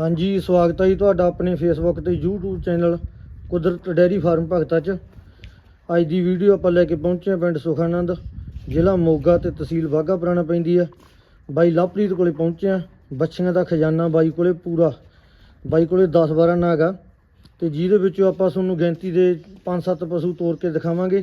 ਹਾਂਜੀ, ਸਵਾਗਤ ਹੈ ਜੀ ਤੁਹਾਡਾ ਆਪਣੇ ਫੇਸਬੁੱਕ ਤੇ YouTube channel Kudrat dairy farm Bhagta ਚ। ਅੱਜ ਦੀ ਵੀਡੀਓ ਆਪਾਂ ਲੈ ਕੇ ਪਹੁੰਚੇ ਹਾਂ ਪਿੰਡ ਸੁਖਾਨੰਦ, ਜ਼ਿਲ੍ਹਾ ਮੋਗਾ ਤੇ ਤਹਿਸੀਲ ਬਾਘਾ ਪੁਰਾਣਾ ਪੈਂਦੀ ਆ। ਬਾਈ ਲਵਪ੍ਰੀਤ ਕੋਲੇ ਪਹੁੰਚੇ ਆ ਬੱਚੀਆਂ ਦਾ ਖਜ਼ਾਨਾ ਬਾਈ ਕੋਲੇ ਪੂਰਾ, ਬਾਈ ਕੋਲੇ 10 12 ਨਾਗ ਆ। ਤੇ ਜਿਹਦੇ ਵਿੱਚੋਂ ਆਪਾਂ ਤੁਹਾਨੂੰ ਗਿਣਤੀ ਦੇ 5-7 ਪਸ਼ੂ ਤੋੜ ਕੇ ਦਿਖਾਵਾਂਗੇ,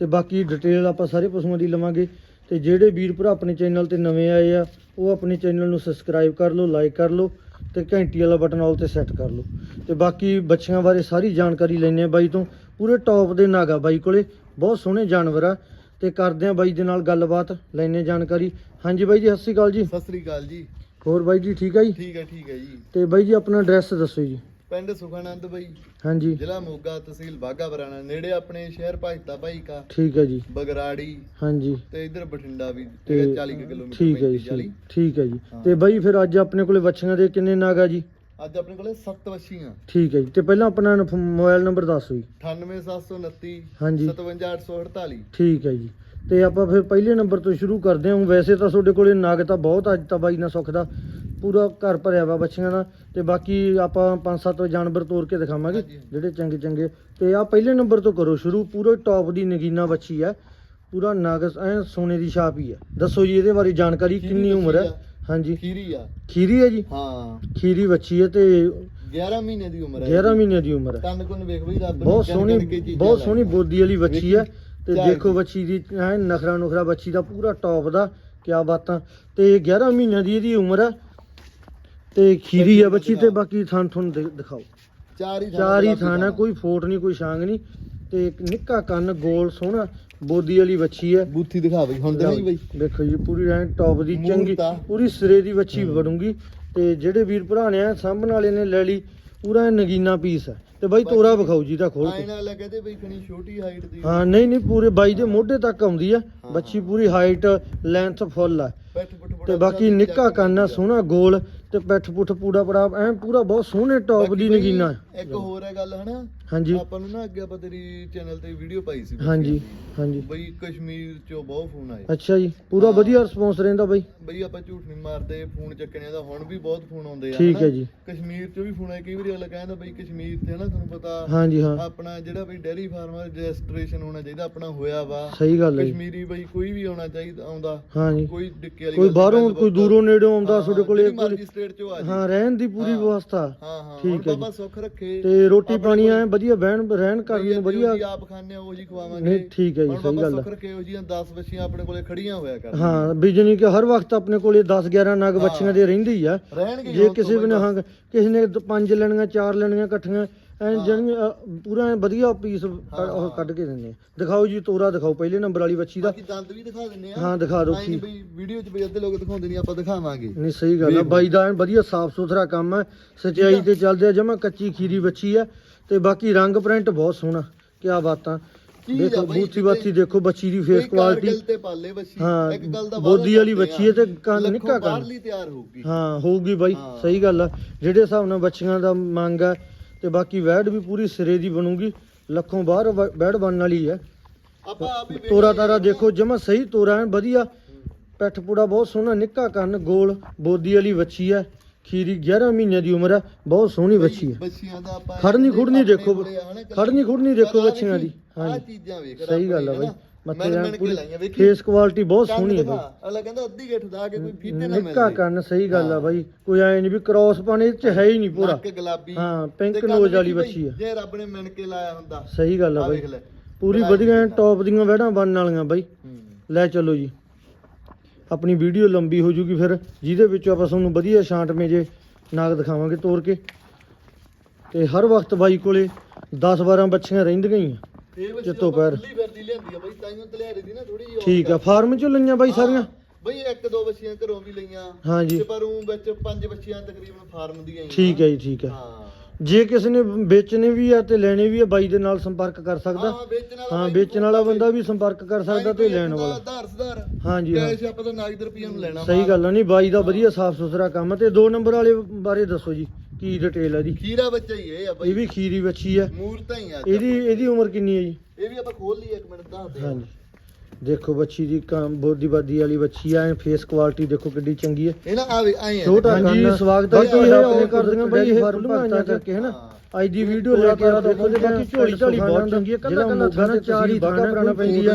ਤੇ ਬਾਕੀ ਡਿਟੇਲ ਆਪਾਂ ਸਾਰੇ ਪਸ਼ੂਆਂ ਦੀ ਲਵਾਂਗੇ। ਤੇ ਜਿਹੜੇ ਵੀਰ ਭਰਾ ਆਪਣੇ ਚੈਨਲ ਤੇ ਨਵੇਂ ਆਏ ਆ, ਉਹ ਆਪਣੇ ਚੈਨਲ ਨੂੰ ਸਬਸਕ੍ਰਾਈਬ ਕਰ ਲਓ ਲਾਈਕ ਕਰ ਲਓ ਤੇ ਘੰਟੀ ਵਾਲਾ ਬਟਨ ਆਲ ਤੇ ਸੈੱਟ ਕਰ ਲਓ। ਤੇ ਬਾਕੀ ਬੱਚਿਆਂ ਬਾਰੇ ਸਾਰੀ ਜਾਣਕਾਰੀ ਲੈਣੇ ਆ ਬਾਈ ਤੋਂ। ਪੂਰੇ ਟੌਪ ਦੇ ਨਾਗਾ ਬਾਈ ਕੋਲੇ। ਬਹੁਤ ਸੋਹਣੇ ਜਾਨਵਰ ਆ। ਤੇ ਕਰਦੇ ਆ ਬਾਈ ਦੇ ਨਾਲ ਗੱਲਬਾਤ ਲੈਣੇ ਜਾਣਕਾਰੀ। ਹਾਂਜੀ ਬਾਈ ਜੀ ਸਤਿ ਸ਼੍ਰੀ ਅਕਾਲ ਜੀ। ਸਤਿ ਸ੍ਰੀ ਅਕਾਲ ਜੀ। ਹੋਰ ਬਾਈ ਜੀ ਠੀਕ ਆ ਜੀ? ਠੀਕ ਹੈ ਠੀਕ ਹੈ ਜੀ। ਤੇ ਬਾਈ ਜੀ ਆਪਣਾ ਐਡਰੈਸ ਦੱਸੋ ਜੀ। ਪਿੰਡ ਸੁਖਾਨੰਦ ਬਈ ਹਾਂਜੀ। ਜ਼ਿਲ੍ਹਾ ਮੋਗਾ ਤਹਿਸੀਲ ਬਾਗਾ ਬਰਾਣਾ ਨੇੜੇ ਆਪਣੇ ਸ਼ਹਿਰ ਭਗਤਾ ਭਾਈ ਕਾ। ਠੀਕ ਹੈ ਜੀ। ਬਗਰਾੜੀ ਹਾਂਜੀ। ਤੇ ਇਧਰ ਬਠਿੰਡਾ ਵੀ ਤੇ ਹੈਗਾ 40 ਕੁ ਕਿਲੋਮੀਟਰ ਠੀਕ ਹੈ ਜੀ 40 ਠੀਕ- ਹੈ ਜੀ। ਤੇ ਬਾਈ ਫਿਰ ਅੱਜ ਆਪਣੇ ਕੋਲੇ ਬੱਚੀਆਂ ਦੇ ਕਿੰਨੇ ਨਾਗ ਆ ਜੀ? ਅੱਜ ਆਪਣੇ ਕੋਲੇ 7 ਵਛੀਆਂ। ਠੀਕ ਹੈ ਜੀ। ਤੇ ਪਹਿਲਾਂ ਆਪਣਾ ਮੋਬਾਈਲ ਨੰਬਰ ਦੱਸੋ ਜੀ 98729 ਹਾਂਜੀ। 57848 ਠੀਕ ਹੈ ਜੀ। ਤੇ ਆਪਾਂ ਫਿਰ ਪਹਿਲੇ ਨੰਬਰ ਤੋਂ ਸ਼ੁਰੂ ਕਰਦੇ ਹਾਂ। ਵੈਸੇ ਤਾਂ ਤੁਹਾਡੇ ਕੋਲੇ ਨਾਗ ਤਾਂ ਬਹੁਤ ਅੱਜ ਤਾਂ ਬਾਈ ਨਾ ਸੁੱਖ ਦਾ। ਪੂਰਾ ਘਰ ਭਰਿਆ ਵਾ ਬੱਚੀਆਂ ਦਾ ਤੇ ਬਾਕੀ ਆਪਾਂ ਪੰਜ ਸੱਤ ਜਾਨਵਰ ਤੋੜ ਕੇ ਦਿਖਾਵਾਂਗੇ। ਜਿਹੜੇ ਚੰਗੇ ਚੰਗੇ। ਤੇ ਆ ਪਹਿਲੇ ਨੰਬਰ ਤੋਂ ਕਰੋ ਸ਼ੁਰੂ ਪੂਰੇ ਟੌਪ ਦੀ ਨਗੀਨਾ ਬੱਚੀ ਆ ਪੂਰਾ ਨਾਗ ਐ ਸੋਨੇ ਦੀ ਛਾਪ ਹੀ ਆ। ਦੱਸੋ ਜੀ ਇਹਦੇ ਬਾਰੇ ਜਾਣਕਾਰੀ ਕਿੰਨੀ ਉਮਰ ਹੈ। ਹਾਂਜੀ। ਖੀਰੀ ਆ। ਖੀਰੀ ਹੈ ਜੀ? ਹਾਂ। ਖੀਰੀ ਬੱਚੀ ਹੈ ਤੇ 11 ਮਹੀਨੇ ਦੀ ਉਮਰ ਹੈ 11 ਮਹੀਨੇ ਦੀ ਉਮਰ ਹੈ। ਕੰਨ ਕੁੰਨ ਵੇਖ ਬਈ ਰੱਬ ਬਹੁਤ ਸੋਹਣੀ ਬਹੁਤ ਸੋਹਣੀ। ਬੋਦੀ ਵਾਲੀ ਬੱਚੀ ਹੈ ਤੇ ਦੇਖੋ। ਬੱਚੀ ਦੀ ਐ ਨਖਰਾ ਨੁਖਰਾ ਬੱਚੀ ਦਾ ਪੂਰਾ ਟੌਪ ਦਾ ਕਿਆ ਬਾਤਾਂ। ਤੇ 11 ਮਹੀਨਿਆਂ ਦੀ ਇਹਦੀ ਉਮਰ ਹੈ। ਤੇ ਖੀਰੀ ਹੈ ਬੱਚੀ ਤੇ ਬਾਕੀ ਥਾਂ ਤੁਹਾਨੂੰ ਦਿ- ਦਿਖਾਓ। ਚਾਰ ਹੀ ਚਾਰ ਹੀ ਥਾਂ ਹੈ। ਕੋਈ ਫੋਟ ਨਹੀਂ ਕੋਈ ਛਾਂਗ ਨਹੀਂ। ਤੇ ਇੱਕ ਨਿੱਕਾ ਕੰਨ ਗੋਲ ਸੋਹਣਾ ਬੋਦੀ ਵਾਲੀ ਬੱਚੀ ਹੈ ਬੂਥੀ ਦਿਖਾ ਬਈ ਹੁਣ ਤੇ ਨਹੀਂ ਬਈ। ਦੇਖੋ ਜੀ ਪੂਰੀ ਐ ਟੌਪ ਦੀ ਮੂਰਤ। ਚੰਗੀ ਆ। ਪੂਰੀ ਸਿਰੇ ਦੀ ਬੱਚੀ ਹਮ। ਬਣੂਗੀ। ਤੇ ਜਿਹੜੇ ਵੀਰ ਭਰਾ ਨੇ ਐਂ ਸਾਂਭਣ ਵਾਲੇ ਨੇ ਲੈ ਲਈ ਪੂਰਾ ਐਂ ਨਗੀਨਾ ਪੀਸ ਹੈ ਤੇ ਬਾਈ ਤੋਰਾ ਵਿਖਾਓ ਜੀ ਦਾ ਖੋਲ ਕੇ। ਆਇਨਾ ਲੈ ਕਹਿੰਦੇ ਬਈ ਖਣੀ ਛੋਟੀ ਹਾਈਟ ਦੀ। ਹਾਂ ਨਹੀਂ ਨਹੀਂ ਪੂਰੇ ਬਾਈ ਦੇ ਮੋਢੇ ਤੱਕ ਆਉਂਦੀ ਆ। ਬੱਚੀ ਪੂਰੀ ਹਾਈਟ ਲੈਂਥ ਫੁੱਲ ਆ। ਬੜਾ ਤੇ ਬਾਕੀ ਨਿੱਕਾ ਕੰਨ ਆ। ਸੋਹਣਾ ਗੋਲ। ਤੇ ਪਿੱਠ ਪੁੱਠ ਪੂੜਾ ਪੜਾ ਐ ਪੂਰਾ ਬਹੁਤ ਸੋਹਣੇ ਟੌਪ ਬਾਕੀ ਦੀ ਬਈ ਨਗੀਨਾ। ਇੱਕ ਹੋਰ ਹੈ ਗੱਲ ਹਨਾ? ਹਾਂਜੀ। ਆਪਾਂ ਨੂੰ ਨਾ ਅੱਗੇ ਆਪਾਂ ਤੇਰੀ ਚੈਨਲ ਤੇ ਵੀਡੀਓ ਪਾਈ ਸੀ ਹਾਂਜੀ ਹਾਂਜੀ। ਬਈ ਕਸ਼ਮੀਰ ਚੋਂ ਬਹੁਤ ਫੋਨ ਆਏ। ਅੱਛਾ ਜੀ ਪੂਰਾ। ਵਧੀਆ ਰਿਸਪੌਂਸ ਰਹਿੰਦਾ ਬਾਈ। ਬਈ ਆਪਾਂ ਝੂਠ ਨਹੀਂ ਮਾਰਦੇ ਫੋਨ ਚੱਕਣੇ ਦਾ ਹੁਣ ਵੀ ਬਹੁਤ ਫੋਨ ਆਉਂਦੇ ਆ ਠੀਕ ਹਨਾ। ਹੈ ਜੀ। ਕਸ਼ਮੀਰ ਚੋਂ ਵੀ ਫੋਨ ਆਏ। ਕਈ ਵਾਰੀ ਅਗਲਾ ਕਹਿੰਦਾ ਬਈ ਕਸ਼ਮੀਰ ਤੇ ਨਾ ਤੁਹਾਨੂੰ ਪਤਾ ਹਾਂਜੀ ਹਾਂ। ਆਪਣਾ ਜਿਹੜਾ ਬਈ ਡੈਰੀ ਫਾਰਮ ਰਜਿਸਟ੍ਰੇਸ਼ਨ ਹੋਣਾ ਚਾਹੀਦਾ ਆਪਣਾ ਹੋਇਆ ਵਾ। ਸਹੀ ਗੱਲ ਹੈ ਜੀ। ਕਸ਼ਮੀਰੀ ਬਈ ਕੋਈ ਵੀ ਆਉਣਾ ਚਾਹੀਦਾ ਆਉਂਦਾ। ਹਾਂਜੀ। ਕੋਈ ਡਿੱਕੇ ਵਾਲੀ ਕੋਈ ਗੱਲ ਨੀ, ਬਾਹਰੋਂ ਗੱਲਬਾਤ ਕੋਈ ਦੂਰੋਂ ਨੇੜੋਂ ਆਉਂਦਾ ਹਾਂ, ਤੁਹਾਡੇ ਕੋਲੇ ਜਿਹੜੀ ਮਰਜ਼ੀ ਸਟੇਟ ਚੋਂ ਆ ਜੀ। ਹਾਂ ਰਹਿਣ ਦੀ ਪੂਰੀ ਹਾਂ। ਵਿਵਸਥਾ। ਹਾਂ ਹਾਂ ਠੀਕ ਹੈ ਜੀ। ਸੁੱਖ ਰੱਖੇ। ਤੇ ਰੋਟੀ ਪਾਣੀ ਐ ਵਧੀਆ ਬਹਿਣ ਰਹਿਣ ਕਰਨ ਨੂੰ ਵਧੀਆ। ਜੀ ਆਪ ਖਾਣੇ ਉਹ ਜੀ ਖਵਾਵਾਂਗੇ। ਨਹੀਂ ਠੀਕ ਹੈ ਜੀ ਹੁਣ ਸਹੀ ਬਾਬਾ ਗੱਲ ਹੈ। ਸੁੱਖ ਰੱਖੇ ਉਹ ਜੀਆਂ 10 ਬੱਚੀਆਂ ਆਪਣੇ ਕੋਲੇ ਖੜੀਆਂ ਹੋਇਆ ਕਰ ਹਾਂ ਬਿਜਨੀ ਕਿ ਹਰ ਵਕਤ ਆਪਣੇ ਕੋਲੇ 10 11 ਨਗ ਹਾਂ। ਬੱਚੀਆਂ ਦੇ ਰਹਿੰਦੇ ਹੀ ਆ। ਰਹਿਣਗੇ ਜੇ ਕਿਸੇ ਵੀ ਨੇ ਹਾਂ ਕਿਸੇ ਨੇ ਦ- ਪੰਜ ਲੈਣੀਆਂ ਚਾਰ ਲੈਣੀਆਂ ਇਕੱਠੀਆਂ ਐ ਅ, ਪੂਰਾ ਐਨ ਵਧੀਆ ਪੀਸ ਉਹ। ਕੱਢ ਕੇ ਦਿੰਦੇ ਆ। ਦਿਖਾਓ ਜੀ ਤੋਰਾ ਦਿਖਾਓ ਪਹਿਲੇ ਨੰਬਰ ਵਾਲੀ ਬੱਚੀ ਦਾ। ਬਾਕੀ ਦੰਦ ਵੀ ਦਿਖਾ ਦਿੰਨੇ ਆ। ਹਾਂ ਦਿਖਾ ਦਿਓ ਬਈ ਵੀਡੀਓ 'ਚ ਅੱਧੇ ਲੋਕ ਦਿਖਾਉਂਦੇ ਨਹੀਂ ਆਪਾਂ ਦਿਖਾਵਾਂਗੇ। ਨਹੀਂ ਸਹੀ ਗੱਲ ਆ। ਬਾਈ ਦਾ ਐਨ ਵਧੀਆ ਸਾਫ਼ ਸੁਥਰਾ ਕੰਮ ਹੈ ਸਚਾਈ ਤੇ ਚੱਲਦੇ ਆ ਜਮਾ ਕੱਚੀ ਖੀਰੀ ਬੱਚੀ ਆ। ਤੇ ਬਾਕੀ ਰੰਗ ਪ੍ਰਿੰਟ ਬਹੁਤ ਸੋਹਣਾ। ਕਿਆ ਬਾਤਾਂ। ਦੇਖੋ ਬੂਥੀ ਬਾਥੀ ਦੇਖੋ ਬੱਚੀ ਦੀ ਫੇਸ ਕੁਆਲਿਟੀ ਹਾਂ, ਬੋਦੀ ਵਾਲੀ ਬੱਚੀ ਹੈ ਤੇ ਕੰਨ ਨਿੱਕਾ ਕੰਨ। ਬਾਹਰਲੀ ਤਿਆਰ ਹੋਊਗੀ। ਹਾਂ ਹੋਊਗੀ ਬਾਈ। ਸਹੀ ਗੱਲ ਆ। ਜਿਹੜੇ ਹਿਸਾਬ ਨਾਲ ਬੱਚੀਆਂ ਦਾ ਮੰਗ ਆ ਤੇ ਬਾਕੀ ਵੈੜ ਵੀ ਪੂਰੀ ਸਿਰੇ ਦੀ ਬਣੂਗੀ ਲੱਖੋਂ ਬਾਹਰ ਵੈੜ ਬਣਨ ਵਾਲੀ ਆਪਾਂ ਹੀ ਤੋਰਾ ਤਾਰਾ। ਦੇਖੋ ਜਮਾ ਸਹੀ ਤੋਰਾ ਐਨ ਵਧੀਆ। ਪੈਠ ਪੂੜਾ ਬਹੁਤ ਸੋਹਣਾ ਨਿੱਕਾ ਕੰਨ ਗੋਲ ਬੋਦੀ ਵਾਲੀ ਬੱਚੀ ਆ ਖੀਰੀ 11 ਮਹੀਨਿਆਂ ਦੀ ਉਮਰ ਆ ਬਹੁਤ ਸੋਹਣੀ ਬੱਚੀ ਆ ਬੱਚੀਆਂ ਦਾ ਆਪਾਂ ਖੜਨੀ ਖੁੜਨੀ ਦੇਖੋ ਖੜਨੀ ਖੁੜਨੀ ਦੇਖੋ ਬੱਚੀਆਂ ਦੀ। ਹਾਂਜੀ। ਚੀਜ਼ਾਂ ਵੇਖ ਸਹੀ ਗੱਲ ਆ ਬਾਈ। ਮੱਥੇ ਮੈਂ ਨਾਲ ਕੇ ਪੂਰੀ ਲਾਈਆਂ ਵੇਖੀ? ਫੇਸ ਕੁਆਲਿਟੀ ਬਹੁਤ ਸੋਹਣੀ ਹੈ ਬਾਈ। ਅਗਲਾ ਕਹਿੰਦਾ ਅੱਧੀ ਗਿੱਠ ਦਾ ਕੇ ਕੋਈ ਫੀਤੇ ਨਾ ਨਿੱਕਾ ਮਿਲਦੇ ਕੰਨ ਸਹੀ ਗੱਲ ਆ। ਬਾਈ। ਕੋਈ ਐ ਨਹੀਂ ਵੀ ਕ੍ਰਾਸ ਪਾਣੇ ਚ ਹੈ ਹੀ ਨਹੀਂ ਪੂਰਾ। ਨੱਕ ਗੁਲਾਬੀ। ਹਾਂ, ਪਿੰਕ ਨੋਜ਼ ਵਾਲੀ ਬੱਚੀ ਆ। ਜੇ ਰੱਬ ਨੇ ਮਿਣ ਕੇ ਲਾਇਆ ਹੁੰਦਾ। ਸਹੀ ਗੱਲ ਆ ਬਾਈ। ਪੂਰੀ ਵਧੀਆ ਟੌਪ ਦੀਆਂ ਵੈੜਾਂ ਬਣਨ ਵਾਲੀਆਂ ਬਾਈ। ਲੈ ਚਲੋ ਜੀ। ਆਪਣੀ ਵੀਡੀਓ ਲੰਬੀ ਹੋ ਜੂਗੀ ਫਿਰ ਜਿਹਦੇ ਵਿੱਚੋਂ ਆਪਾਂ ਤੁਹਾਨੂੰ ਵਧੀਆ ਛਾਂਟਵੇਂ ਜੇ ਨਾਗ ਦਿਖਾਵਾਂਗੇ ਤੋੜ ਕੇ। ਤੇ ਹਰ ਵਕਤ ਬਾਈ ਕੋਲੇ 10 12 ਬੱਚੀਆਂ ਰਹਿੰਦੀਆਂ ਹੀ ਆ। ਇਹ ਬੱਚੀ ਚਿੱਤੋਂ ਪੈਰ। ਖੁੱਲੀ ਫਿਰਦੀ ਲਿਆਂਦੀ ਆ ਬਈ ਤਾਈਓ ਤਲਿਆਰੇ ਦੀ ਨਾ ਥੋੜੀ ਜਿਹੀ ਠੀਕ ਆ ਫਾਰਮ ਚੋਂ ਲਈਆਂ ਬਾਈ ਸਾਰੀਆਂ? ਬਈ ਇੱਕ ਦੋ ਬੱਚੀਆਂ ਘਰੋਂ ਵੀ ਲਈਆਂ। ਹਾਂਜੀ। ਤੇ ਪਰ ਉਹ ਵਿੱਚ ਪੰਜ ਬੱਚੀਆਂ ਤਕਰੀਬਨ ਫਾਰਮ ਦੀਆਂ ਹੀ ਠੀਕ ਹੈ ਜੀ ਠੀਕ ਹੈ ਹਾਂ। ਜੇ ਕਿਸੇ ਨੇ ਵੇਚਣੇ ਵੀ ਆ ਤੇ ਲੈਣੇ ਵੀ ਆ ਬਾਈ ਦੇ ਨਾਲ ਸੰਪਰਕ ਕਰ ਸਕਦਾ। ਹਾਂ ਵੇਚਣ ਵਾਲਾ ਹਾਂ ਬਾਈ ਵੇਚਣ ਵਾਲਾ ਬੰਦਾ ਵੀ ਸੰਪਰਕ ਕਰ ਸਕਦਾ ਤੇ ਲੈਣ ਵਾਲਾ। ਆਧਾਰ ਸੁਧਾਰ। ਹਾਂਜੀ ਹਾਂ। ਕੈਸ਼ ਆਪਾਂ ਤਾਂ ਨਾਗਦ ਰੁਪਈਆ ਨੂੰ ਲੈਣਾ ਸਹੀ ਗੱਲ ਆ ਨਹੀਂ ਬਾਈ ਦਾ ਵਧੀਆ ਸਾਫ਼ ਸੁਥਰਾ ਕੰਮ ਤੇ ਦੋ ਨੰਬਰ ਵਾਲੇ ਬਾਰੇ ਦੱਸੋ ਜੀ। ਕੀ ਡਿਟੇਲ ਆ ਦੀ ਖੀਰਾ ਬੱਚਾ ਹੀ ਇਹ ਆ ਇਹ ਬਈ ਵੀ ਖੀਰੀ ਬੱਚੀ ਆ। ਮੂਰਤਾਂ ਹੀ ਆ ਇਹਦੀ ਇਹਦੀ ਉਮਰ ਕਿੰਨੀ ਹੈ ਜੀ? ਇਹ ਵੀ ਆਪਾਂ ਖੋਲ ਲਈਏ ਇੱਕ ਮਿੰਟ ਦੱਸਦੇ ਆ ਹਾਂਜੀ। ਦੇਖੋ ਬੱਚੀ ਦੀ ਬੋਦੀ ਬਾਦੀ ਵਾਲੀ ਬੱਚੀ ਆ ਫੇਸ ਕੁਆਲਿਟੀ ਦੇਖੋ ਕਿੱਡੀ ਚੰਗੀ ਹੈ ਇਹ ਨਾ ਆਵੇ ਆਏ ਆ। ਛੋਟਾ। ਹਾਂਜੀ ਸਵਾਗਤ ਹੈ ਤੁਹਾਡਾ ਇਹ ਆਪਣੇ ਕਰਦੇ ਨੇ ਬਾਈ ਇਹ ਫਾਰਮ ਖੁੱਲ੍ਹੀਆਂ ਭਗਤਾਂ ਕਰਕੇ ਹੈ ਨਾ? ਹਾਂ। ਅੱਜ ਦੀ ਵੀਡੀਓ ਲੈ ਕੇ ਆ ਦੇਖੋ ਤੇ ਬਾਕੀ ਝੋਲੀ ਝਾਲੀ ਬਹੁਤ ਚੰਗੀ ਹੈ ਕੱਲਾ ਕੱਲਾ ਥਾਣਾ ਚਾਰ ਹੀ ਥਾਣਾ ਪੁਰਾਣਾ ਪੈਂਦੀ ਆ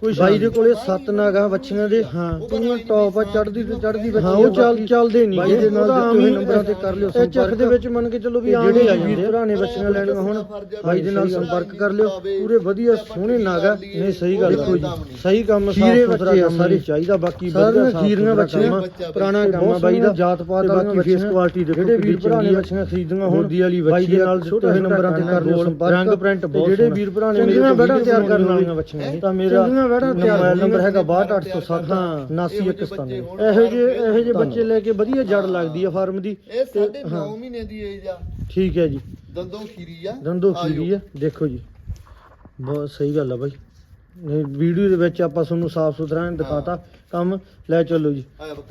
ਕੋਈ ਬਾਈ ਦੇ ਕੋਲੇ ਸੱਤ ਨਾਗਾ ਬੱਚੀਆਂ ਦੇ ਹਾਂ। ਪੂਰੀਆਂ ਟੌਪ ਆ ਚੜਦੀ ਤੇ ਚੜਦੀ ਬੱਚੀ ਹਾਂ ਉਹ ਚੱਲ ਚੱਲਦੇ ਨਹੀਂ। ਬਾਈ ਦੇ ਨਾਲ ਦਿੱਤੇ ਨੰਬਰਾਂ ਤੇ ਕਰ ਲਿਓ ਇਹ ਚੱਕ ਦੇ ਵਿੱਚ ਮੰਨ ਕੇ ਚੱਲੋ ਵੀ ਆਮ ਜਿਹੜੇ ਵੀਰ ਨੇ ਬੱਚੀਆਂ ਲੈਣੀਆਂ ਹੁਣ ਬਾਈ ਦੇ ਨਾਲ ਸੰਪਰਕ ਕਰ ਲਿਓ। ਪੂਰੇ ਵਧੀਆ ਸੋਹਣੇ ਨਾਗਾ ਨਹੀਂ ਸਹੀ ਗੱਲ ਦੇਖੋ ਜੀ ਸਹੀ ਕੰਮ ਸਾਫ਼ ਸੁਥਰਾ ਸਾਰੇ। ਚਾਹੀਦਾ ਬਾਕੀ ਵਧੀਆ ਖੀਰੀਆਂ ਬੱਚੀਆਂ ਪੁਰਾਣਾ ਕੰਮ ਆ। ਬਾਈ ਦਾ ਜਾਤ ਪਾਤ ਬਾਕੀ ਫੇਸ ਕੁਆਲਿਟੀ ਦੇਖੋ ਜਿਹੜੇ ਵੀਰ ਨੇ ਬੱਚੀਆਂ ਖਰੀਦੀਆਂ ਹੁਣ ਦੀ ਵਾਲੀ ਦੇ ਨਾਲ ਛੋਟੇ ਜਿਹੇ ਨੰਬਰਾਂ ਤੇ ਕਰ ਲਿਓ ਸੰਪਰਕ। ਰੰਗ ਪ੍ਰਿੰਟ ਬਹੁਤ ਜਿਹੜੇ ਵੀਰ ਭਰਾ ਨੇ ਮੇਰੇ ਬੈਠਾ ਤਿਆਰ ਕਰਨ ਵਾਲੀਆਂ ਬੱਚੀਆਂ ਨੇ। ਤਾਂ ਮੇਰਾ ਮੋਬਾਈਲ ਨੰਬਰ ਹੈਗਾ 62807 79197 ਇਹੋ ਜਿਹੇ ਇਹੋ ਜਿਹੇ ਬੱਚੇ ਲੈ ਕੇ ਵਧੀਆ ਜੜ ਲੱਗਦੀ ਆ ਫਾਰਮ ਦੀ। ਇਹ ਸਾਢੇ 9 ਮਹੀਨੇ ਦੀ ਏਜ ਆ। ਠੀਕ ਹੈ ਜੀ। ਦੰਦੋਂ ਖੀਰੀ ਆ। ਦੰਦੋ ਖੀਰੀ ਆ। ਦੇਖੋ ਜੀ। ਬਹੁਤ ਸਹੀ ਗੱਲ ਆ ਬਾਈ। ਵੀਡੀਓ ਦੇ ਵਿੱਚ ਆਪਾਂ ਤੁਹਾਨੂੰ ਸਾਫ਼ ਸੁਥਰਾ ਦਿਖਾਤਾ ਕੰਮ। ਲੈ ਚੱਲੋ ਜੀ।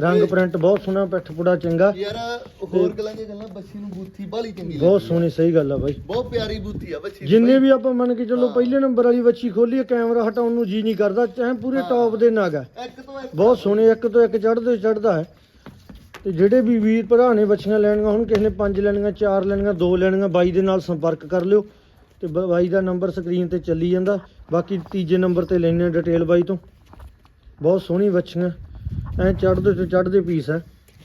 ਰੰਗ ਪ੍ਰਿੰਟ ਬਹੁਤ ਸੋਹਣਾ ਪਿੱਠ ਪੁੜਾ ਚੰਗਾ। ਯਾਰ ਹੋਰ ਗੱਲਾਂ ਦੀਆਂ ਗੱਲਾਂ ਬੱਚੀ ਨੂੰ ਬੂਥੀ ਬਾਲੀ ਚੰਗੀ ਬਹੁਤ ਸੋਹਣੀ ਸਹੀ ਗੱਲ ਆ ਬਾਈ। ਬਹੁਤ ਪਿਆਰੀ ਬੂਥੀ ਆ ਬੱਚੀ ਜਿੰਨੇ। ਵੀ ਆਪਾਂ ਮੰਨ ਕੇ ਚੱਲੋ। ਪਹਿਲੇ ਨੰਬਰ ਵਾਲੀ ਬੱਚੀ ਖੋਲੀਏ ਕੈਮਰਾ ਹਟਾਉਣ ਨੂੰ ਜੀ ਨਹੀਂ ਕਰਦਾ ਚਾਹੇ ਪੂਰੇ। ਟੌਪ ਦੇ ਨਾਗ ਆ। ਬਹੁਤ ਸੋਹਣੇ ਇੱਕ ਤੋਂ ਇੱਕ ਚੜ੍ਹਦੇ ਚੜ੍ਹਦਾ ਹੈ। ਤੇ ਜਿਹੜੇ ਵੀ ਵੀਰ ਭਰਾ ਨੇ ਬੱਚੀਆਂ ਲੈਣੀਆਂ ਹੁਣ ਕਿਸੇ ਨੇ ਪੰਜ ਲੈਣੀਆਂ ਚਾਰ ਲੈਣੀਆਂ ਦੋ ਲੈਣੀਆਂ ਬਾਈ ਦੇ ਨਾਲ ਸੰਪਰਕ ਕਰ ਲਿਓ। ਤੇ ਬਾਈ ਦਾ ਨੰਬਰ ਸਕਰੀਨ ਤੇ ਚੱਲੀ ਜਾਂਦਾ। ਬਾਕੀ ਤੀਜੇ ਨੰਬਰ ਤੇ ਲੈਣੇ ਡਿਟੇਲ ਬਾਈ ਤੋਂ। ਬਹੁਤ ਸੋਹਣੀ ਬੱਚੀਆਂ ਐ ਚੜ੍ਹਦੇ ਤੇ ਚੜ੍ਹਦੇ ਪੀਸ ਹੈ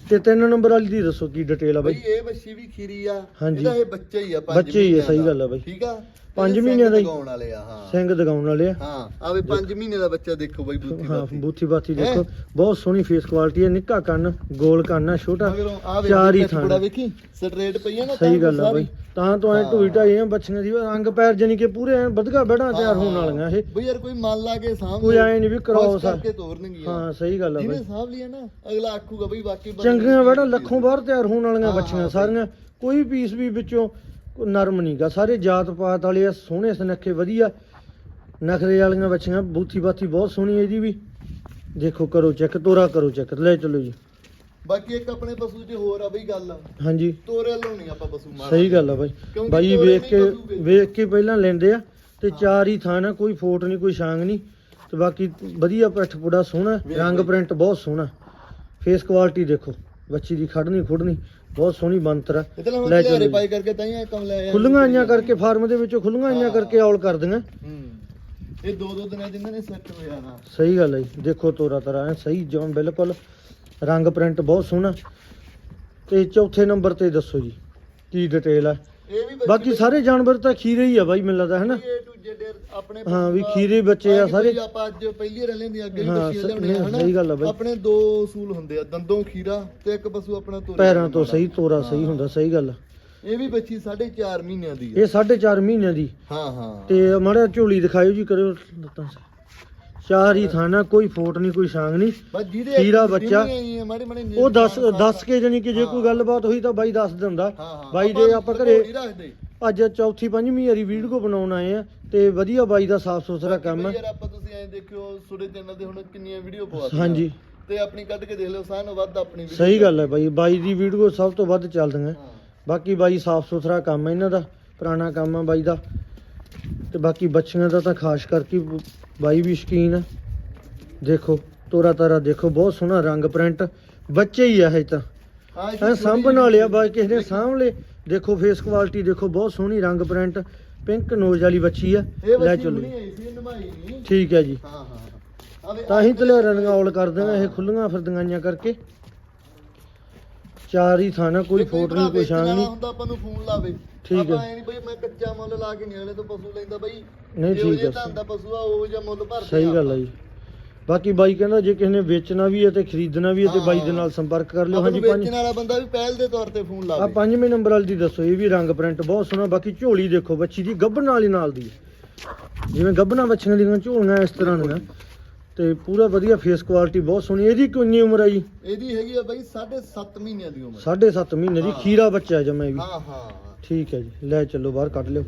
ਤੇ ਤਿੰਨ ਨੰਬਰ ਵਾਲੀ ਦੀ ਦੱਸੋ ਕੀ ਡਿਟੇਲ ਆ ਬਈ? ਇਹ ਬੱਚੀ ਵੀ ਖੀਰੀ ਆ। ਇਹਦਾ ਇਹ ਬੱਚਾ ਹੀ ਆ ਪੰਜ ਬੱਚੇ ਹੀ ਮਹੀਨਿਆਂ ਸਹੀ। ਗੱਲ ਆ ਬਾਈ। ਠੀਕ ਆ? ਪੰਜ ਮਹੀਨਿਆਂ ਦਾ ਹੀ। ਲਗਾਉਣ ਵਾਲੇ ਆ ਹਾਂ। ਸਿੰਘ ਦਿਖਾਉਣ ਵਾਲੇ ਆ। ਹਾਂ ਆਵੇ 5 ਮਹੀਨੇ ਦਾ ਬੱਚਾ ਦੇਖੋ ਬਾਈ ਬੂਥੀ ਹਾਂ ਬਾਤੀ ਬੂਥੀ ਹੈਂ? ਦੇਖੋ। ਬਹੁਤ ਸੋਹਣੀ ਫੇਸ ਕੁਆਲਿਟੀ ਹੈ ਨਿੱਕਾ ਕੰਨ ਗੋਲ ਕੰਨ ਹੈ ਛੋਟਾ। ਮਗਰੋਂ ਆ ਚਾਰ ਹੀ ਥਾਂ। ਵੇਖੀ ਸਟ੍ਰੇਟ ਪਈ ਆ ਨਾ ਸਹੀ ਗੱਲ ਆ। ਬਾਈ। ਤਾਂ ਤੋਂ ਐ ਹਾਂ। ਢੂਈ ਢਾਈ ਐ ਬੱਚੀਆਂ ਦੀ ਰੰਗ ਪੈਰ ਜਾਨੀ ਕਿ ਪੂਰੇ ਐ ਵਧਗਾ ਬੜਾ ਤਿਆਰ ਹੋਣ ਵਾਲੀਆਂ ਇਹ। ਬਈ ਯਾਰ ਕੋਈ ਮੰਨ ਲਾ ਕੇ ਸਾਹਮਣੇ ਕੋਈ ਐ ਨਹੀਂ ਵੀ ਕ੍ਰੋਸ ਆ। ਕਰਕੇ ਤੋਰਨਗੀਆਂ। ਹਾਂ ਸਹੀ ਗੱਲ ਆ ਜਿਹਨੇ ਬਾਈ। ਸਾਂਭ ਲਿਆ ਨਾ ਅਗਲਾ ਆਖੂਗਾ ਬਈ ਵਾਕਈ ਬੰਦੇ ਚੰਗੀਆਂ ਬੜਾ ਚੀਜ਼ ਲੱਖੋਂ ਬਾਹਰ ਤਿਆਰ ਹੋਣ ਵਾਲੀਆਂ ਹਾਂ, ਬੱਚੀਆਂ ਹਾਂ, ਸਾਰੀਆਂ। ਕੋਈ ਪੀਸ ਵੀ ਵਿੱਚੋਂ ਨਰਮ ਨਹੀਂਗਾ ਸਾਰੇ ਜਾਤ ਪਾਤ ਵਾਲੇ ਆ ਸੋਹਣੇ ਸੁਨੱਖੇ ਵਧੀਆ। ਨਖਰੇ ਵਾਲੀਆਂ ਬੱਚੀਆਂ ਬੂਥੀ ਬਾਥੀ ਬਹੁਤ ਸੋਹਣੀ ਹੈ ਇਹਦੀ ਵੀ। ਦੇਖੋ ਕਰੋ ਚੈੱਕ ਤੋਰਾ ਕਰੋ ਚੈੱਕ ਲੈ ਚਲੋ ਜੀ। ਬਾਕੀ ਇੱਕ ਆਪਣੇ ਪਸ਼ੂ 'ਚ ਹੋਰ ਆ ਬਈ ਗੱਲ। ਹਾਂਜੀ। ਤੋਰੇ ਲਾਉਣੀ ਆਪਾਂ ਪਸ਼ੂ ਮਾਰ ਸਹੀ ਗੱਲ ਆ ਬਾਈ। ਬਾਈ ਵੇਖ ਕੇ। ਵੇਖ ਕੇ ਪਹਿਲਾਂ ਲੈਂਦੇ ਆ ਤੇ ਚਾਰ ਹੀ ਥਾਂ ਆ ਕੋਈ ਫੋਟ ਨਹੀਂ ਕੋਈ ਛਾਂਗ ਨਹੀਂ। ਤੇ ਬਾਕੀ ਵਧੀਆ ਪਿੱਠ ਪੁੜਾ ਸੋਹਣਾ ਰੰਗ। ਪ੍ਰਿੰਟ ਬਹੁਤ ਸੋਹਣਾ। ਫੇਸ ਕੁਆਲਿਟੀ ਦੇਖੋ ਬੱਚੀ ਦੀ ਖੜਨੀ ਖੁੜਨੀ। ਬਹੁਤ ਸੋਹਣੀ ਬੰਤਰ ਆ ਇਹ ਤਾਂ ਹੁਣ ਲੈ ਚਲੋ ਪਾਈ ਕਰਕੇ ਤਾਂ ਹੀ ਕੰਮ ਲੈ ਆਇਆ ਖੁੱਲੀਆਂ ਆਈਆਂ ਕਰਕੇ ਫਾਰਮ ਦੇ ਵਿੱਚੋਂ ਖੁੱਲੀਆਂ ਆਈਆਂ। ਕਰਕੇ ਔਲ ਕਰ ਦਿੰਗਾ ਹੂੰ। ਇਹ ਦੋ ਦੋ ਦਿਨਾਂ ਜਿੰਨਾਂ ਨੇ ਸੈੱਟ ਹੋ ਜਾਣਾ। ਸਹੀ ਗੱਲ ਹੈ ਜੀ। ਦੇਖੋ ਤੋਰਾ ਤਰਾ ਐ ਸਹੀ ਜਮ ਬਿਲਕੁਲ। ਰੰਗ ਪ੍ਰਿੰਟ ਬਹੁਤ ਸੋਹਣਾ। ਤੇ ਚੌਥੇ ਨੰਬਰ ਤੇ ਦੱਸੋ ਜੀ ਕੀ ਡਿਟੇਲ ਆ ਇਹ ਬਾਕੀ ਸਾਰੇ ਜਾਨਵਰ ਤਾਂ ਖੀਰੇ ਹੀ ਆ ਬਾਈ ਮੈਨੂੰ ਲੱਗਦਾ ਹੈ ਨਾ? ਆਪਣੇ ਹਾਂ, ਵੀ। ਖੀਰੇ ਬੱਚੇ ਆ ਸਾਰੇ। ਆਪਾਂ ਅੱਜ ਪਹਿਲੀ ਰਲੇ ਦੀ ਅੱਗੇ ਵੀ ਹਾਂ, ਬੱਚੀ ਆ ਹਨਾ ਸਹੀ ਗੱਲ ਆ ਬਾਈ। ਆਪਣੇ ਦੋ ਅਸੂਲ ਹੁੰਦੇ ਆ ਦੰਦੋਂ ਖੀਰਾ ਤੇ ਇੱਕ ਪਸ਼ੂ ਆਪਣਾ ਤੋਰੇ ਪੈਰਾਂ ਤੋਂ ਸਹੀ ਤੋਰਾ ਸਹੀ ਹੁੰਦਾ ਸਹੀ ਗੱਲ। ਇਹ ਵੀ ਬੱਚੀ 4.5 ਮਹੀਨਿਆਂ ਦੀ ਹੈ ਇਹ 4.5 ਮਹੀਨਿਆਂ ਦੀ ਹਾਂ ਹਾਂ ਤੇ ਮਾੜਾ ਝੋਲੀ ਦਿਖਾਇਓ ਜੀ ਕਰਿਓ ਸੇ। ਚਾਰ ਹੀ ਥਾਣਾ ਕੋਈ ਫੋਟ ਨਹੀਂ ਕੋਈ ਛਾਂਗ ਨਹੀਂ ਖੀਰਾ ਬੱਚਾ। ਉਹ ਦੱਸ ਦੱਸ ਕੇ ਜਾਨੀ ਕਿ ਜੇ ਕੋਈ। ਗੱਲਬਾਤ ਹੋਈ ਤਾਂ ਬਾਈ ਦੱਸ ਦਿੰਦਾ ਬਾਈ ਜੇ ਆਪਾਂ ਘਰੇ ਅੱਜ ਚੌਥੀ ਪੰਜਵੀਂ ਵਾਰੀ ਵੀਡੀਓ ਬਣਾਉਣ ਆਏ ਆ ਤੇ ਵਧੀਆ ਬਾਈ ਦਾ ਸਾਫ਼ ਸੁਥਰਾ ਕੰਮ ਹੈ ਯਾਰ ਆਪਾਂ ਤੁਸੀਂ ਐਂ ਦੇਖਿਓ ਸੁਰੇ ਚੈਨਲ ਦੇ ਹੁਣ ਕਿੰਨੀਆਂ ਵੀਡੀਓ ਪਵਾ ਹਾਂਜੀ। ਤੇ ਆਪਣੀ ਕੱਢ ਕੇ ਦੇਖ ਲਿਓ ਸਾਰਿਆਂ ਨਾਲੋਂ ਵੱਧ ਆਪਣੀ video ਸਹੀ ਗੱਲ ਹੈ ਬਾਈ ਬਾਈ ਦੀ ਵੀਡੀਓ ਸਭ ਤੋਂ ਵੱਧ ਚੱਲਦੀਆਂ। ਬਾਕੀ ਬਾਈ ਸਾਫ਼ ਸੁਥਰਾ ਕੰਮ ਹੈ ਇਹਨਾਂ ਦਾ ਪੁਰਾਣਾ ਕੰਮ ਹੈ ਬਾਈ ਦਾ। ਤੇ ਬਾਕੀ ਬੱਚੀਆਂ ਦਾ ਤਾਂ ਖਾਸ ਕਰਕੇ ਬਾਈ ਵੀ ਸ਼ਕੀਨ ਹੈ ਦੇਖੋ ਤੋਰਾ ਤਾਰਾ ਦੇਖੋ ਬਹੁਤ ਸੋਹਣਾ ਰੰਗ ਪ੍ਰਿੰਟ ਬੱਚੇ ਹੀ ਆ ਇਹ ਤਾਂ। ਹਾਂ ਸਾਂਭਣ ਵਾਲਿਆ ਬਾਈ ਕਿਸੇ ਨੇ ਸਾਂਭ ਲਏ ਦੇਖੋ ਫੇਸ ਕੁਆਲਿਟੀ ਦੇਖੋ ਬਹੁਤ ਸੋਹਣੀ ਰੰਗ ਪ੍ਰਿੰਟ ਪਿੰਕ ਨੋਜ਼ ਵਾਲੀ ਬੱਚੀ ਆ। ਲੈ ਚਲੋ ਨਹੀਂ। ਠੀਕ ਹੈ ਜੀ। ਹਾਂ ਹਾਂ ਤਾਂ ਹੀ ਤਲੇ ਰੰਗਾਂ ਔਲ ਕਰ ਦੇਣਾ ਇਹ ਖੁੱਲੀਆਂ ਫਿਰਦੀਆਂ ਕਰਕੇ। ਚਾਰ ਹੀ ਥਾਣਾ ਕੋਈ ਫੋਟ ਨਹੀਂ ਕੋਈ ਛਾਂਗ ਨਹੀਂ। ਹੁੰਦਾ ਆਪਾਂ ਨੂੰ ਫੋਨ ਲਾਵੇ। ਠੀਕ ਹੈ। ਆਪਾਂ ਐ ਨਹੀਂ ਬਈ ਮੈਂ ਕੱਚਾ ਮੁੱਲ ਲਾ ਕੇ ਨਿਆਲੇ ਤੋਂ ਪਸ਼ੂ ਲੈਂਦਾ ਬਈ। ਨਹੀਂ ਠੀਕ ਹੈ। ਧੰਦਾ ਪਸ਼ੂ ਆ ਉਹ ਜਿਹਾ ਮੁੱਲ ਭਰਦੇ ਸਹੀ ਗੱਲ ਹੈ ਜੀ। ਬਾਕੀ ਬਾਈ ਕਹਿੰਦਾ ਜੇ ਕਿਸੇ ਨੇ ਵੇਚਣਾ ਵੀ ਹੈ ਤੇ ਖਰੀਦਣਾ ਵੀ ਹੈ ਤੇ ਬਾਈ ਦੇ ਨਾਲ ਸੰਪਰਕ ਕਰ ਲਿਓ। ਹਾਂਜੀ ਪੰਜ ਵੇਚਣ ਵਾਲਾ ਬੰਦਾ ਵੀ ਪਹਿਲ ਦੇ ਤੌਰ ਤੇ ਫੋਨ ਆ ਲਾਵੇ ਪੰਜਵੇਂ ਨੰਬਰ ਵਾਲੀ ਦੀ ਦੱਸੋ ਇਹ ਵੀ ਰੰਗ ਪ੍ਰਿੰਟ ਬਹੁਤ ਸੋਹਣਾ। ਬਾਕੀ ਝੋਲੀ ਦੇਖੋ ਬੱਚੀ ਦੀ ਗੱਭਣ ਵਾਲੀ ਨਾਲ ਦੀ। ਹੈ। ਜਿਵੇਂ ਗੱਭਣਾ ਬੱਚੀਆਂ ਦੀਆਂ ਝੋਲੀਆਂ ਇਸ ਤਰ੍ਹਾਂ ਦੀਆਂ। ਤੇ ਪੂਰਾ ਵਧੀਆ ਫੇਸ ਕੁਆਲਿਟੀ ਬਹੁਤ ਸੋਹਣੀ। ਇਹਦੀ ਕਿੰਨੀ ਉਮਰ ਹੈ ਜੀ? ਇਹਦੀ ਹੈਗੀ ਆ ਬਈ 7.5 ਮਹੀਨਿਆਂ ਦੀ ਉਮਰ। 7.5 ਮਹੀਨੇ ਦੀ। ਖੀਰਾ ਬੱਚਾ ਜਮਾ ਵੀ। ਹਾਂ ਹਾਂ। ਠੀਕ ਹੈ ਜੀ ਲੈ ਚੱਲੋ ਬਾਹਰ ਕੱਢ ਲਿਓ।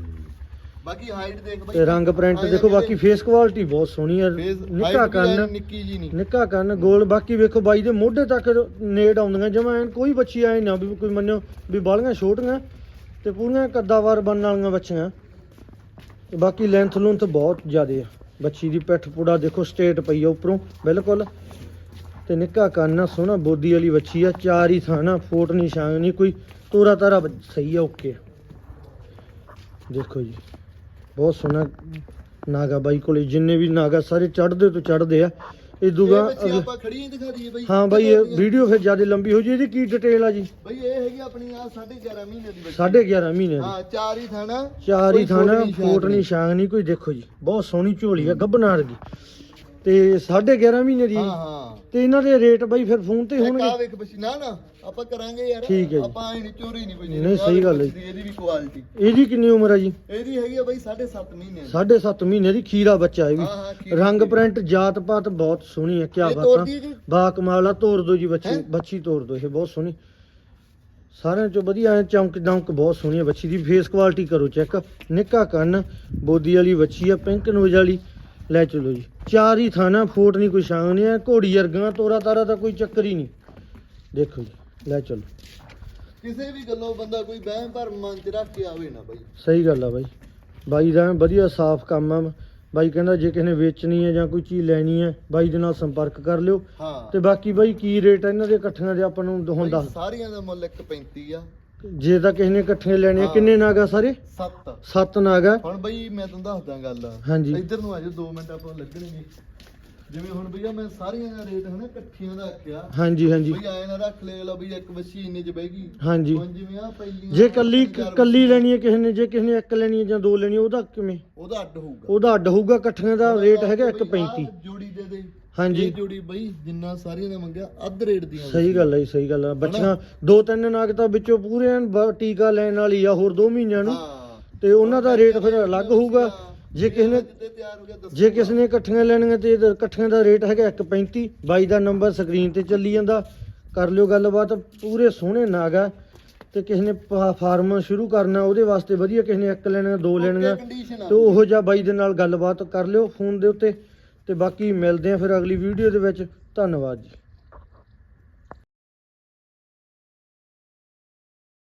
ਬਾਕੀ ਹਾਈਟ ਦੇਖ ਬਈ ਤੇ ਰੰਗ ਪ੍ਰਿੰਟ ਦੇਖੋ ਬਾਕੀ ਫੇਸ ਕੁਆਲਿਟੀ ਬਹੁਤ ਸੋਹਣੀ ਹੈ ਨਿੱਕਾ ਕੰਨ ਨਿੱਕੀ ਜੀ ਨਹੀਂ। ਨਿੱਕਾ ਕੰਨ ਗੋਲ। ਬਾਕੀ ਵੇਖੋ ਬਾਈ ਦੇ ਮੋਢੇ ਤੱਕ ਨੇੜ ਆਉਂਦੀਆਂ ਜਮਾ ਐਨ ਕੋਈ ਬੱਚੀ ਆਏ ਨਾ ਵੀ ਕੋਈ ਮੰਨਿਓ ਵੀ ਬਾਲੀਆਂ ਛੋਟੀਆਂ ਤੇ ਪੂਰੀਆਂ ਕੱਦਾਵਾਰ ਬਣਨ ਵਾਲੀਆਂ ਬੱਚੀਆਂ। ਤੇ ਬਾਕੀ ਲੈਂਥ ਲੂੰਥ ਬਹੁਤ ਜ਼ਿਆਦੇ ਆ। ਬੱਚੀ ਦੀ ਪਿੱਠ ਪੁੜਾ ਦੇਖੋ ਸਟੇਟ ਪਈ ਆ ਉੱਪਰੋਂ ਬਿਲਕੁਲ। ਤੇ ਨਿੱਕਾ ਕੰਨ ਸੋਹਣਾ ਬੋਦੀ ਵਾਲੀ ਬੱਚੀ ਆ ਚਾਰ ਹੀ ਥਾਣਾ ਫੋਟ ਨਹੀਂ ਛਾਂਗ ਨਹੀਂ ਕੋਈ ਤੋਰਾ ਤਾਰਾ ਸਹੀ ਆ ਓਕੇ ਦੇਖੋ ਜੀ। ਬਹੁਤ ਸੋਹਣਾ ਨਾਗਾ ਬਾਈ ਕੋਲੇ ਜਿੰਨੇ ਵੀ ਨਾਗਾ ਸਾਰੇ ਚੜਦੇ ਤੋਂ ਚੜਦੇ ਆ। ਇਹ ਦੂਗਾ ਬੱਚੀ ਆਪਾਂ ਖੜੀਆਂ ਹੀ ਦਿਖਾ ਦਈਏ ਬਈ। ਹਾਂ ਬਾਈ ਇਹ ਵੀਡੀਓ ਫਿਰ ਜ਼ਿਆਦਾ ਲੰਬੀ ਹੋ ਜੀ ਇਹਦੀ ਕੀ ਡਿਟੇਲ ਆ ਜੀ? ਬਈ ਇਹ ਹੈਗੀ ਆਪਣੀ ਆ 11.5 ਮਹੀਨੇ ਦੀ ਬੱਚੀ। 11.5 ਮਹੀਨੇ ਦੀ। ਹਾਂ ਚਾਰ ਹੀ ਥਾਣਾ ਚਾਰ ਹੀ ਥਾਣਾ ਫੋਟ ਨਹੀਂ, ਫੋਟ ਨਹੀਂ ਕੋਈ ਦੇਖੋ ਜੀ ਬਹੁਤ ਸੋਹਣੀ ਝੋਲੀ ਆ ਗੱਬਨਾ ਵਰਗੀ। ਤੇ 11.5 ਮਹੀਨੇ ਦੀ ਹਾਂ ਹਾਂ। ਤੇ ਇਹਨਾਂ ਦੇ ਰੇਟ ਬਾਈ ਫਿਰ ਫੋਨ ਤੇ ਇੱਕ ਆ ਹੋਣਗੇ ਵੇਖ ਬੱਚੀ ਨਾ ਨਾ ਆਪਾਂ ਕਰਾਂਗੇ ਯਾਰ। ਠੀਕ ਹੈ ਜੀ। ਆਪਾਂ ਐ ਨਹੀਂ ਚੋਰੀ ਨਹੀਂ ਕੋਈ ਨਹੀਂ, ਸਹੀ ਗੱਲ ਹੈ ਜੀ। ਇਹਦੀ ਵੀ ਕੁਆਲਿਟੀ ਇਹਦੀ ਕਿੰਨੀ ਉਮਰ ਆ ਜੀ? ਇਹਦੀ ਹੈਗੀ ਆ ਬਈ 7.5 ਮਹੀਨੇ ਦੀ। 7.5 ਮਹੀਨੇ ਦੀ ਖੀਰਾ ਬੱਚਾ ਇਹ ਵੀ। ਹਾਂ ਹਾਂ ਖੀਰ ਰੰਗ। ਪ੍ਰਿੰਟ ਜਾਤ ਪਾਤ ਬਹੁਤ ਸੋਹਣੀ ਹੈ ਕੀ ਇਹ ਬਾਤਾਂ। ਤੋੜਦੀ ਹੈ ਜੀ। ਬਾ ਕਮਾਲ ਆ ਤੋੜ ਦੋ ਜੀ ਬੱਚੀ ਹੈਂ? ਬੱਚੀ ਤੋੜ ਦੋ ਇਹ ਬਹੁਤ ਸੋਹਣੀ। ਸਾਰਿਆਂ ਚੋਂ ਵਧੀਆ ਐ ਚਮਕ ਦਮਕ ਬਹੁਤ ਸੋਹਣੀ ਹੈ ਬੱਚੀ ਦੀ। ਫੇਸ ਕੁਆਲਿਟੀ ਕਰੋ ਚੈੱਕ ਨਿੱਕਾ ਕੰਨ ਬੋਦੀ ਵਾਲੀ ਬੱਚੀ ਆ ਪਿੰਕ ਨੋਜ਼ ਵਾਲੀ। ਲੈ ਚਲੋ ਜੀ। ਚਾਰ ਹੀ ਥਾਣਾ ਫੋਟ ਨਹੀਂ ਕੋਈ ਸ਼ਾਂਗ ਨਹੀਂ ਹੈ ਘੋੜੀ ਵਰਗਾ ਤੋਰਾ ਤਾਰਾ ਦਾ ਕੋਈ ਚੱਕਰ ਹੀ ਨਹੀਂ। ਦੇਖੋ ਜੀ ਲੈ ਚਲੋ। ਕਿਸੇ ਵੀ ਗੱਲੋਂ ਬੰਦਾ ਕੋਈ ਵਹਿਮ ਭਰਮ ਮਨ ਚ ਰੱਖ ਕੇ ਆਵੇ ਨਾ ਬਈ। ਸਹੀ ਗੱਲ ਆ ਬਾਈ। ਬਾਈ ਦਾ ਵਧੀਆ ਸਾਫ਼ ਕੰਮ ਆ। ਬਾਈ ਕਹਿੰਦਾ ਜੇ ਕਿਸੇ ਨੇ ਵੇਚਣੀ ਹੈ ਜਾਂ ਕੋਈ ਚੀਜ਼ ਲੈਣੀ ਹੈ ਬਾਈ ਦੇ ਨਾਲ ਸੰਪਰਕ ਕਰ ਲਿਓ। ਹਾਂ। ਤੇ ਬਾਕੀ ਬਾਈ ਕੀ ਰੇਟ ਆ ਇਹਨਾਂ ਦੇ ਇਕੱਠੀਆਂ ਦੇ ਆਪਾਂ ਨੂੰ ਹੁਣ ਬਈ ਦੱਸ। ਸਾਰੀਆਂ ਦਾ ਮੁੱਲ 1.35 ਆ। ਜੇ ਤਾਂ ਕਿਸੇ ਨੇ ਇਕੱਠੀਆਂ ਲੈਣੀਆਂ ਹਾਂ। ਕਿੰਨੇ ਨਾਗਾ ਸਾਰੇ? 7 ਸੱਤ ਨਾਗਾ। ਹੁਣ ਬਈ ਮੈਂ ਤੁਹਾਨੂੰ ਦੱਸਦਾ ਗੱਲ। ਹਾਂਜੀ। ਇੱਧਰ ਨੂੰ ਆਜੋ 2 ਮਿੰਟ ਆਪਾਂ ਲੱਗਣਗੇ ਜਿਵੇਂ ਹੁਣ ਭਈਆ ਮੈਂ ਸਾਰੀਆਂ ਦਾ ਰੇਟ ਹਨਾ ਇਕੱਠੀਆਂ ਦਾ ਆਖਿਆ ਹਾਂਜੀ ਹਾਂਜੀ। ਬਈ ਆਏ ਨਾ ਰੱਖ ਲੈ ਲਾ ਬਈ ਇੱਕ ਬੱਚੀ ਇੰਨੇ ਚ ਬਹਿਗੀ ਹਾਂਜੀ। ਹੁਣ ਜਿਵੇਂ ਆ ਪਹਿਲੀਆਂ ਜੇ ਕੱਲੀ ਚਾਰ ਕੱਲੀ ਲੈਣੀ ਹੈ ਕਿਸੇ ਨੇ ਜੇ ਕਿਸੇ ਨੇ ਇੱਕ ਲੈਣੀ ਹੈ ਜਾਂ ਦੋ ਲੈਣੀ ਹੈ, ਉਹਦਾ ਕਿਵੇਂ? ਉਹਦਾ ਅੱਡ ਹੋਊਗਾ। ਉਹਦਾ ਅੱਡ ਹੋਊਗਾ ਇਕੱਠੀਆਂ ਦਾ ਰੇਟ ਹੈਗਾ ਬਈ 1.35 ਆਹ ਜੋੜੀ ਦੇ ਦੇ। ਹਾਂਜੀ। ਇਹ ਜੋੜੀ ਬਈ ਜਿੰਨਾ ਸਾਰੀਆਂ ਦਾ ਮੰਗਿਆ ਅੱਧ ਰੇਟ ਦੀਆਂ ਸਹੀ ਗੱਲ ਹੈ ਜੀ, ਸਹੀ ਗੱਲ ਹੈ। ਬੱਚੀਆਂ ਦੋ ਤਿੰਨ ਨਾਗ ਤਾਂ ਵਿੱਚੋਂ ਪੂਰੇ ਐਨ ਬ- ਟੀਕਾ ਲੈਣ ਵਾਲੀ ਆ ਹੋਰ 2 ਮਹੀਨਿਆਂ ਨੂੰ। ਹਾਂ। ਤੇ ਉਹਨਾਂ ਦਾ ਰੇਟ ਫਿਰ ਅਲੱਗ ਹੋਊਗਾ। ਜੇ ਕਿਸੇ ਨੇ ਜਿੱਤੇ ਤਿਆਰ ਹੋ ਗਿਆ ਦੱਸੋ ਜੇ ਕਿਸੇ ਨੇ ਇਕੱਠੀਆਂ ਲੈਣੀਆਂ ਤੇ ਇਹਦਾ ਇਕੱਠੀਆਂ ਦਾ ਰੇਟ ਹੈਗਾ 1.35 ਬਾਈ ਦਾ ਨੰਬਰ ਸਕਰੀਨ ਤੇ ਚੱਲੀ ਜਾਂਦਾ। ਕਰ ਲਿਓ ਗੱਲਬਾਤ। ਪੂਰੇ ਸੋਹਣੇ ਨਾਗ ਆ। ਤੇ ਕਿਸੇ ਨੇ ਫਾ- ਫਾਰਮ ਸ਼ੁਰੂ ਕਰਨਾ ਉਹਦੇ ਵਾਸਤੇ ਵਧੀਆ। ਕਿਸੇ ਨੇ ਇੱਕ ਲੈਣਾ ਦੋ ਲੈਣੀਆਂ ਕੰਡੀਸ਼ਨ ਤੇ ਉਹੋ ਜਿਹਾ ਬਾਈ ਦੇ ਨਾਲ ਗੱਲਬਾਤ ਕਰ ਲਿਓ ਫੋਨ ਦੇ ਉੱਤੇ। ਤੇ ਬਾਕੀ ਮਿਲਦੇ ਆ ਫਿਰ ਅਗਲੀ ਵੀਡੀਓ ਦੇ ਵਿੱਚ। ਧੰਨਵਾਦ ਜੀ।